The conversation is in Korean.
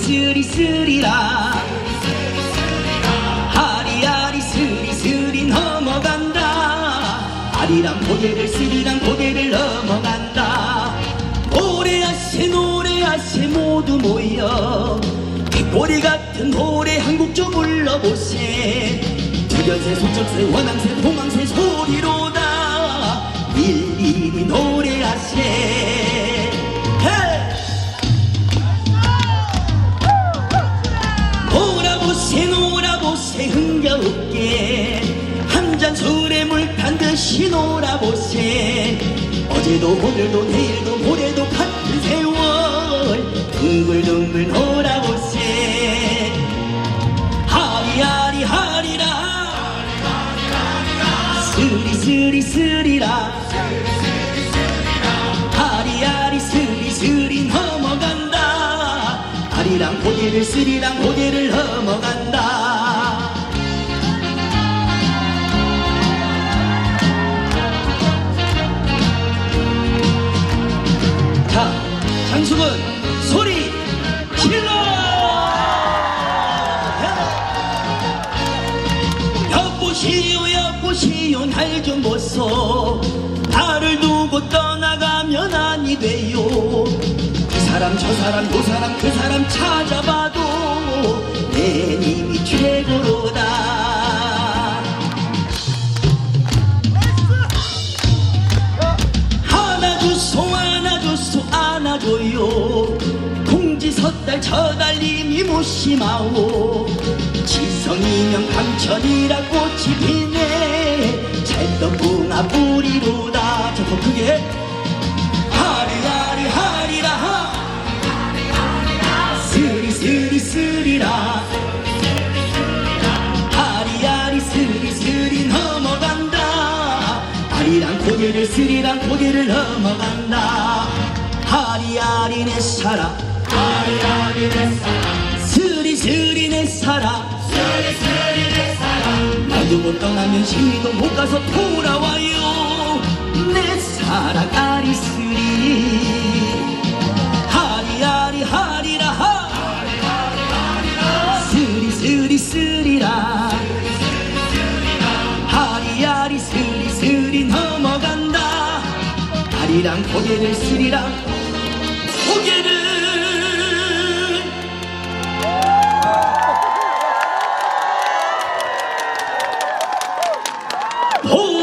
스리스리라. 아리아리 스리스리 넘어간다. 아리랑 고개를 스리랑 고개를 넘어간다. 노래하세 노래하세 모두 모여 갯꼬리 같은 노래 한곡좀 불러보세. 두견새 소쩍새 원앙새 봉황새 소 흥겨웃게 한 잔 술에 물 탄 듯이 놀아보세. 어제도 오늘도 내일도 모레도 같은 세월 둥글둥글 놀아보세. 하리하리 하리라. 스리스리 스리라. 하리하리 스리스리 넘어간다. 아리랑 고개를 스리랑 고개를 넘어간다 여보시오 날좀 보소 나를 두고 떠나가면 아니 돼요. 그 사람 저 사람 그 사람 그 사람 찾아봐도 내 님이 최고로다. 안아줘요. 공지 섣달 저달님이 무심하오. 지성이면 강천이라 꽃이 피 크게 하리하리 하리라. 스리 스리 스리라. 하리하리 스리 스리 넘어간다. 아리랑 고개를 스리랑 고개를 넘어간다. 하리하리 내 사랑. 하리하리 내 사랑. 스리 스리 내 사랑. 스리 스리 내 사랑. 날 두고 떠나면 시도 못 가서 돌아와요 내 사랑 아리스리. 하리하리 하리라. 하 스리스리 스리라. 하리하리 스리스리 넘어간다. 다리랑 고개를 스리랑 고개를. 호!